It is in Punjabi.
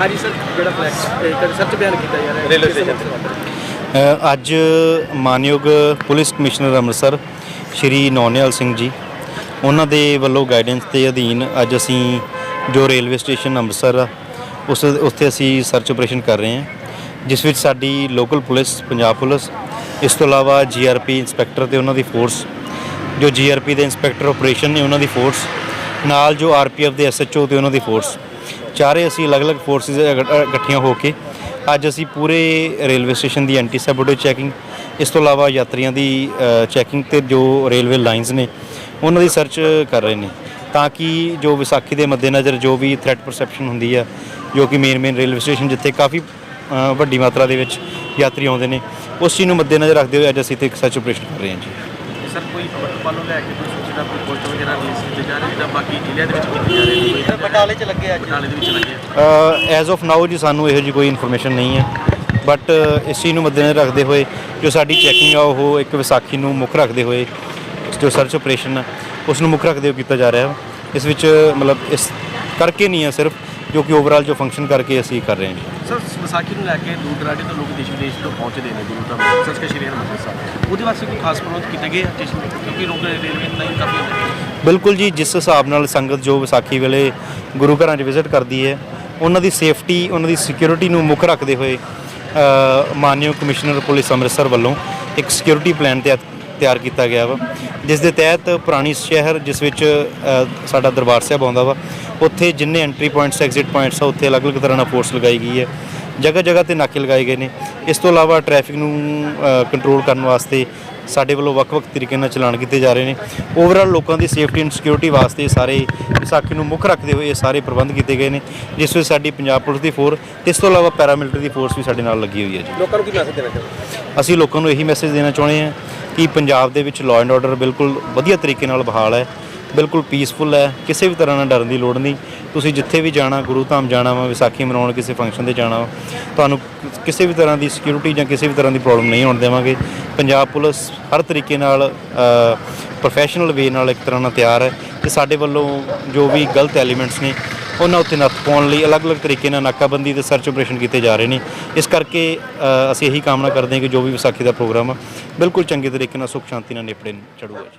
ਹਾਂਜੀ ਸਰ ਜਿਹੜਾ ਫਲੈਕਸ ਇੱਕ ਸੱਚ ਬਿਆਨ ਕੀਤਾ ਜਾ ਰਿਹਾ ਰੇਲਵੇ ਸਟੇਸ਼ਨ ਅ, ਅੱਜ ਮਾਨਯੋਗ ਪੁਲਿਸ ਕਮਿਸ਼ਨਰ ਅੰਮ੍ਰਿਤਸਰ ਸ਼੍ਰੀ ਨੌਨਿਆਲ ਸਿੰਘ ਜੀ ਉਹਨਾਂ ਦੇ ਵੱਲੋਂ ਗਾਈਡੈਂਸ ਦੇ ਅਧੀਨ ਅੱਜ ਅਸੀਂ ਜੋ ਰੇਲਵੇ ਸਟੇਸ਼ਨ ਅੰਮ੍ਰਿਤਸਰ ਆ ਉਸ ਉੱਥੇ ਅਸੀਂ ਸਰਚ ਆਪਰੇਸ਼ਨ ਕਰ ਰਹੇ ਹਾਂ ਜਿਸ ਵਿੱਚ ਸਾਡੀ ਲੋਕਲ ਪੁਲਿਸ ਪੰਜਾਬ ਪੁਲਿਸ ਇਸ ਤੋਂ ਇਲਾਵਾ ਜੀਆਰਪੀ ਇੰਸਪੈਕਟਰ ਤੇ ਉਹਨਾਂ ਦੀ ਫੋਰਸ ਜੋ ਜੀਆਰਪੀ ਦੇ ਇੰਸਪੈਕਟਰ ਆਪਰੇਸ਼ਨ ਨੇ ਉਹਨਾਂ ਦੀ ਫੋਰਸ ਨਾਲ ਜੋ ਆਰਪੀਐਫ ਦੇ ਐਸਐਚਓ ਤੇ ਉਹਨਾਂ ਦੀ ਫੋਰਸ ਚਾਰੇ ਅਸੀਂ ਅਲੱਗ-ਅਲੱਗ ਫੋਰਸਿਸ ਇਕੱਠੀਆਂ ਹੋ ਕੇ ਅੱਜ ਅਸੀਂ ਪੂਰੇ ਰੇਲਵੇ ਸਟੇਸ਼ਨ ਦੀ ਐਂਟੀ ਸੈਬੋਟੇਜ ਚੈਕਿੰਗ ਇਸ ਤੋਂ ਇਲਾਵਾ ਯਾਤਰੀਆਂ ਦੀ ਚੈਕਿੰਗ ਤੇ ਜੋ ਰੇਲਵੇ ਲਾਈਨਸ ਨੇ, ਉਹਨਾਂ ਦੀ ਸਰਚ ਕਰ ਰਹੇ ਨੇ। ਤਾਂ ਕਿ ਜੋ ਵਿਸਾਖੀ ਦੇ ਮੱਦੇਨਜ਼ਰ ਜੋ ਵੀ ਥ੍ਰੈਟ ਪਰਸੈਪਸ਼ਨ ਹੁੰਦੀ ਆ, ਜੋ ਕਿ ਮੇਨ ਮੇਨ ਰੇਲਵੇ ਸਟੇਸ਼ਨ ਜਿੱਥੇ ਕਾਫੀ ਵੱਡੀ ਮਾਤਰਾ ਦੇ ਵਿੱਚ ਯਾਤਰੀ ਆਉਂਦੇ ਨੇ, ਉਸ ਚੀਜ਼ ਨੂੰ ਮੱਦੇਨਜ਼ਰ ਰੱਖਦੇ ਹੋਏ ਅੱਜ ਅਸੀਂ ਤੇ ਇੱਕ ਸਰਚ ਆਪਰੇਸ਼ਨ ਕਰ ਰਹੇ ਹਾਂ ਜੀ। ਸਰ ਕੋਈ ਅਮਰਪਾਲ ਨੂੰ ਲੈ ਕੇ ਕੋਈ ਸੂਚਨਾ ਕੋਈ ਪੋਸਟ ਵਗੈਰਾ ਰਿਲੀਜ਼ ਕੀਤੀ ਜਾ ਰਹੀ ਹੈ ਜਾਂ ਬਾਕੀ ਜ਼ਿਲ੍ਹਿਆਂ ਦੇ ਵਿੱਚ ਕੀਤੀ ਜਾ ਰਹੀ ਹੈ ਕੋਈ ਬਟਾਲੇ 'ਚ ਲੱਗੇ ਅੱਜ? ਬਟਾਲੇ ਦੇ ਵਿੱਚ ਲੱਗੇ ਐਜ਼ ਆਫ ਨਾਓ ਜੀ ਸਾਨੂੰ ਇਹੋ ਜਿਹੀ ਕੋਈ ਇਨਫੋਰਮੇਸ਼ਨ ਨਹੀਂ ਹੈ। ਬਟ ਇਸ ਚੀਜ਼ ਨੂੰ ਮੱਦੇਨਜ਼ਰ ਰੱਖਦੇ ਹੋਏ ਜੋ ਸਾਡੀ ਚੈਕਿੰਗ ਆ ਉਹ ਇੱਕ ਵਿਸਾਖੀ ਨੂੰ ਮੁੱਖ ਰੱਖਦੇ ਹੋਏ ਜੋ ਸਰਚ ਆਪਰੇਸ਼ਨ ਆ ਉਸ ਨੂੰ ਮੁੱਖ ਰੱਖਦੇ ਹੋਏ ਕੀਤਾ ਜਾ ਰਿਹਾ। ਇਸ ਵਿੱਚ ਮਤਲਬ ਇਸ ਕਰਕੇ ਨਹੀਂ ਹੈ ਸਿਰਫ ਜੋ ਕਿ ਓਵਰਆਲ ਜੋ ਫੰਕਸ਼ਨ ਕਰਕੇ ਅਸੀਂ ਕਰ ਰਹੇ ਹਾਂ ਸਰ ਵਿਸਾਖੀ ਨੂੰ ਲੈ ਕੇ ਦੂਰ ਦਰਾਡੇ ਤੋਂ ਲੋਕ ਦੇਸ਼ ਵਿਦੇਸ਼ ਤੋਂ ਪਹੁੰਚਦੇ ਨੇ ਗੁਰੂ ਧਾਮ ਸੱਚਖੰਡ ਸ਼੍ਰੀ ਹਰਿਮੰਦਰ ਸਾਹਿਬ ਉਹਦੇ ਵਾਸਤੇ ਕੋਈ ਖਾਸ ਪ੍ਰਬੰਧ ਕੀਤੇ ਗਏ ਸਟੇਸ਼ਨ ਤੇ? ਕਿਉਂਕਿ ਲੋਕ ਰੇਲਵੇ ਲਾਈਨ ਕਾਫੀ ਹੁੰਦੇ ਨੇ। ਬਿਲਕੁਲ ਜੀ ਜਿਸ ਹਿਸਾਬ ਨਾਲ ਸੰਗਤ ਜੋ ਵਿਸਾਖੀ ਵੇਲੇ ਗੁਰੂ ਘਰਾਂ 'ਚ ਵਿਜ਼ਿਟ ਕਰਦੀ ਹੈ ਉਹਨਾਂ ਦੀ ਸੇਫਟੀ ਉਹਨਾਂ ਦੀ ਸਿਕਿਉਰਿਟੀ ਨੂੰ ਮੁੱਖ ਰੱਖਦੇ ਹੋਏ ਮਾਨਯੋਗ ਕਮਿਸ਼ਨਰ ਪੁਲਿਸ ਅੰਮ੍ਰਿਤਸਰ ਵੱਲੋਂ ਇੱਕ ਸਿਕਿਉਰਿਟੀ ਪਲਾਨ ਤਿਆ- ਤਿਆਰ ਕੀਤਾ ਗਿਆ ਵਾ। ਜਿਸ ਦੇ ਤਹਿਤ ਪੁਰਾਣੀ ਸ਼ਹਿਰ ਜਿਸ ਵਿੱਚ ਸਾਡਾ ਦਰਬਾਰ ਸਾਹਿਬ ਆਉਂਦਾ ਵਾ ਉੱਥੇ ਜਿੰਨੇ ਐਂਟਰੀ ਪੁਆਇੰਟਸ ਐਗਜ਼ਿਟ ਪੁਆਇੰਟਸ ਆ ਉੱਥੇ ਅਲੱਗ-ਅਲੱਗ ਤਰ੍ਹਾਂ ਨਾਲ ਫੋਰਸ ਲਗਾਈ ਗਈ ਹੈ। ਜਗ੍ਹਾ ਜਗ੍ਹਾ ਤੇ ਨਾਕੇ ਲਗਾਏ ਗਏ ਨੇ। ਇਸ ਤੋਂ ਇਲਾਵਾ ਟ੍ਰੈਫਿਕ ਨੂੰ ਕੰਟਰੋਲ ਕਰਨ ਵਾਸਤੇ ਸਾਡੇ ਵੱਲੋਂ ਵੱਖ-ਵੱਖ ਤਰੀਕੇ ਨਾਲ ਚਲਾਨ ਕੀਤੇ ਜਾ ਰਹੇ ਨੇ। ਓਵਰਆਲ ਲੋਕਾਂ ਦੀ ਸੇਫਟੀ ਐਂਡ ਸਿਕਿਉਰਿਟੀ ਵਾਸਤੇ ਸਾਰੇ ਵਿਸਾਖੀ ਨੂੰ ਮੁੱਖ ਰੱਖਦੇ ਹੋਏ ਇਹ ਸਾਰੇ ਪ੍ਰਬੰਧ ਕੀਤੇ ਗਏ ਨੇ ਜਿਸ ਵਿੱਚ ਸਾਡੀ ਪੰਜਾਬ ਪੁਲਿਸ ਦੀ ਫੋਰ ਤੇ ਇਸ ਤੋਂ ਇਲਾਵਾ ਪੈਰਾਮਿਲਟਰੀ ਦੀ ਫੋਰਸ ਵੀ ਸਾਡੇ ਨਾਲ ਲੱਗੀ ਹੋਈ ਹੈ ਜੀ। ਲੋਕਾਂ ਨੂੰ ਕੀ ਮੈਸੇਜ ਦੇਣਾ ਚਾਹੁੰਦੇ ਅਸੀਂ ਲੋਕਾਂ ਨੂੰ ਇਹੀ ਮੈਸੇਜ ਦੇਣਾ ਚਾਹੁੰਦੇ ਹਾਂ ਕਿ ਪੰਜਾਬ ਦੇ ਵਿੱਚ ਲਾਅ ਐਂਡ ਆਰਡਰ ਬਿਲਕੁਲ ਵਧੀਆ ਤਰੀਕੇ ਨਾਲ ਬਹਾਲ ਹੈ। ਬਿਲਕੁਲ ਪੀਸਫੁਲ ਹੈ, ਕਿਸੇ ਵੀ ਤਰ੍ਹਾਂ ਨਾਲ ਡਰਨ ਦੀ ਲੋੜ ਨਹੀਂ। ਤੁਸੀਂ ਜਿੱਥੇ ਵੀ ਜਾਣਾ, ਗੁਰੂ ਧਾਮ ਜਾਣਾ ਵਾ, ਵਿਸਾਖੀ ਮਨਾਉਣ, ਕਿਸੇ ਫੰਕਸ਼ਨ ਤੇ ਜਾਣਾ ਵਾ, ਤੁਹਾਨੂੰ ਕਿਸੇ ਵੀ ਤਰ੍ਹਾਂ ਦੀ ਸਿਕਿਉਰਿਟੀ ਜਾਂ ਕਿਸੇ ਵੀ ਤਰ੍ਹਾਂ ਦੀ ਪ੍ਰੋਬਲਮ ਨਹੀਂ ਹੋਣ ਦੇਵਾਂਗੇ। ਪੰਜਾਬ ਪੁਲਿਸ ਹਰ ਤਰੀਕੇ ਨਾਲ ਪ੍ਰੋਫੈਸ਼ਨਲ ਵੇ ਨਾਲ ਇੱਕ ਤਰ੍ਹਾਂ ਨਾਲ ਤਿਆਰ ਹੈ ਤੇ ਸਾਡੇ ਵੱਲੋਂ ਜੋ ਵੀ ਗਲਤ ਐਲੀਮੈਂਟਸ ਨੇ, ਉਹਨਾਂ ਉੱਤੇ ਨੱਥ ਪਾਉਣ ਲਈ ਅਲੱਗ-ਅਲੱਗ ਤਰੀਕੇ ਨਾਲ ਨਾਕਾਬੰਦੀ ਤੇ ਸਰਚ ਆਪਰੇਸ਼ਨ ਕੀਤੇ ਜਾ ਰਹੇ ਨੇ। ਇਸ ਕਰਕੇ ਅਸੀਂ ਇਹੀ ਕਾਮਨਾ ਕਰਦੇ ਹਾਂ ਕਿ ਜੋ ਵੀ ਵਿਸਾਖੀ ਦਾ ਪ੍ਰੋਗਰਾਮ ਆ, ਬਿਲਕੁਲ ਚੰਗੇ ਤਰੀਕੇ ਨਾਲ ਸੁਖ ਸ਼ਾਂਤੀ ਨਾਲ ਨਿਪੜੇ ਚੜੂਗਾ ਜੀ।